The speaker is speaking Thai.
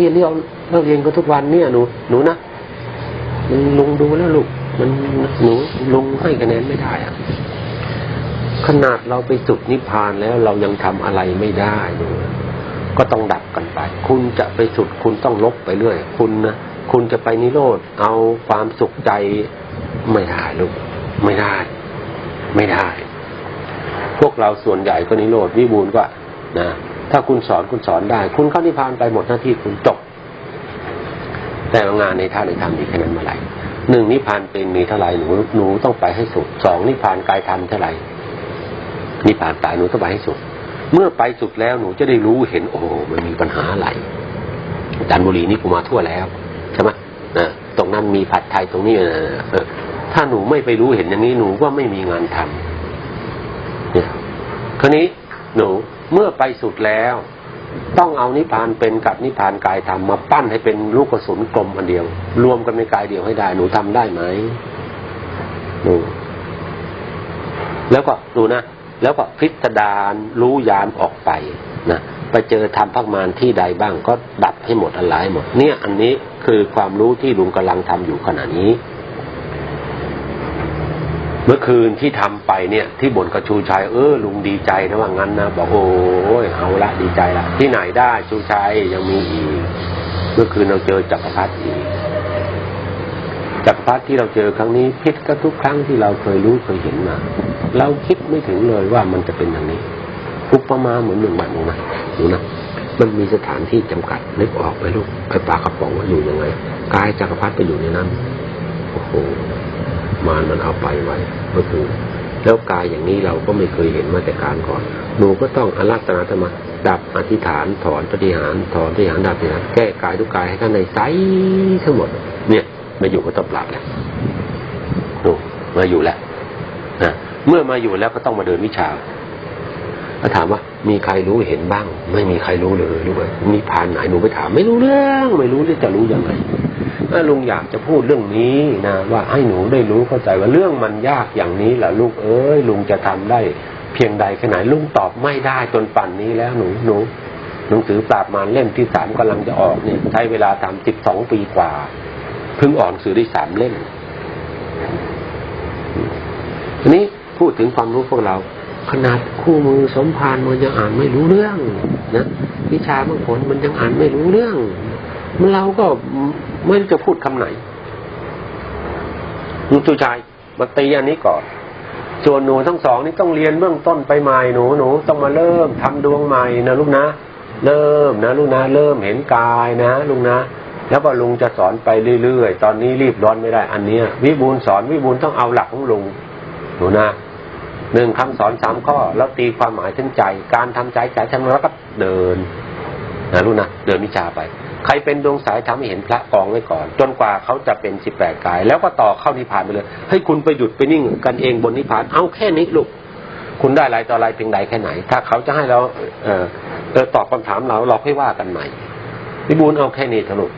ที่เรียนเราเรียนกันทุกวันเนี่ยหนูหนูนะลุงดูแล้วลูกมันหนูลุงให้คะแนนไม่ได้อะขนาดเราไปสุดนิพพานแล้วเรายังทำอะไรไม่ได้หนูก็ต้องดับกันไป คุณจะไปสุดคุณต้องลบไปเรื่อย คุณนะคุณจะไปนิโรธเอาความสุขใจไม่ได้ลูกไม่ได้ ไม่ได้ พวกเราส่วนใหญ่ก็นิโรธวิบูลก็นะ ถ้าคุณสอนคุณสอนได้ คุณเข้านิพพานไปหมดหน้าที่คุณจบ แต่งานในท่าในธรรมมีแค่นั้นเมื่อไหร่หนึ่งนิพพานเป็นมีเท่าไหร่หนูหนูต้องไปให้สุดสองนิพพานกายธรรมเท่าไหร่นิพพานตายหนูต้องไปให้สุด เมื่อไปสุดแล้วหนูจะได้รู้เห็นโอ้มันมีปัญหาอะไรจันบุรีนี่กูมาทั่วแล้วใช่ไหมนะตรงนั้นมีผัดไทยตรงนี้นะถ้าหนูไม่ไปรู้เห็นอย่างนี้หนูก็ไม่มีงานทำเนี่ยคราวนี้หนู เมื่อไปสุดแล้ว ต้องเอานิพพานเป็นกับนิพพานกายธรรมมาปั้นให้เป็นลูกกระสุนกลมอันเดียว รวมกันในกายเดียวให้ได้ หนูทำได้ไหมหนูแล้วก็ดูนะ แล้วก็พิสดารรู้ยานออกไปนะไปเจอธรรมพักมานที่ใดบ้างก็ดับให้หมดอะไรหมด เนี่ยอันนี้คือความรู้ที่ลุงกำลังทำอยู่ขณะนี้ เมื่อคืนที่ทำไปเนี่ย ที่บ่นกับชูชัยเออลุงดีใจนะว่างั้นนะบอกโอ้ยเอาละดีใจละที่ไหนได้ชูชัยยังมีอีก เมื่อคืนเราเจอจักรพรรดิอีกจักรพรรดิที่เราเจอครั้งนี้พิษก็ทุกครั้งที่เราเคยรู้เคยเห็นมาเราคิดไม่ถึงเลยว่ามันจะเป็นอย่างนี้อุปมาเหมือนหนึ่งบัตรหนูนะหนูนะมันมีสถานที่จำกัดนึกออกไหมลูกไอ้ปลากระป๋องว่าอยู่ยังไงกายจักรพรรดิไปอยู่ในนั้นโอ้โห มารมันเอาไปไว้ก็คือแล้วกายอย่างนี้เราก็ไม่เคยเห็นมาแต่การก่อน หนูก็ต้องอารัตนาธรรมดับอธิษฐานถอนปฏิหารถอนปฏิหารดับปฏิหารแก้กายทุกกายให้ท่านในใสทั้งหมด เนี่ยมาอยู่ก็ต้องปรับแล้วหนูมาอยู่แล้วนะเมื่อมาอยู่แล้วก็ต้องมาเดินวิชาก็ถามว่า มีใครรู้เห็นบ้าง ไม่มีใครรู้เลยรู้ไหมมีผ่านไหนหนูไปถาม ไม่รู้เรื่อง ไม่รู้จะรู้ยังไง ลุงอยากจะพูดเรื่องนี้นะว่าให้หนูได้รู้เข้าใจว่าเรื่องมันยากอย่างนี้แหละลูกเอ้ยลุงจะทำได้เพียงใดแค่ไหนลุงตอบไม่ได้จนปั่นนี้แล้วหนูหนูหนังสือปราบมารเล่มที่สามกำลังจะออกเนี่ยใช้เวลาทำสิบสองปีกว่าเพิ่งอ่อนสื่อได้สามเล่มทีนี้พูดถึงความรู้พวกเรา ขนาดคู่มือสมภารมันยังอ่านไม่รู้เรื่องนะวิชาบางผลมันยังอ่านไม่รู้เรื่อง เราก็ไม่รู้จะพูดคำไหนหนูชูชายมาตีอันนี้ก่อน ส่วนหนูทั้งสองนี่ต้องเรียนเบื้องต้นไปใหม่หนูหนูต้องมาเริ่มทำดวงใหม่นะลูกนะ เริ่มนะลูกนะ เริ่มเห็นกายนะลุงนะ แล้วก็ลุงจะสอนไปเรื่อยๆ ตอนนี้รีบร้อนไม่ได้ อันเนี้ย วิบูลสอนวิบูลต้องเอาหลักของลุงหนูนะหนึ่งคำสอนสามข้อ แล้วตีความหมายถึงใจ การทำใจใจทำแล้วก็เดินนะลูกนะเดินวิชาไป ใครเป็นดวงสายทำให้เห็นพระกองไว้ก่อน จนกว่าเขาจะเป็นสิบแปดกาย แล้วก็ต่อเข้านิพพานไปเลยให้คุณไปหยุดไปนิ่งกันเองบนนิพพานเอาแค่นี้ลูกคุณได้อะไรต่ออะไรเพียงใดแค่ไหน ถ้าเขาจะให้เราเออตอบคำถามเราเราค่อยว่ากันใหม่พิบูลเอาแค่นี้ถอะลูก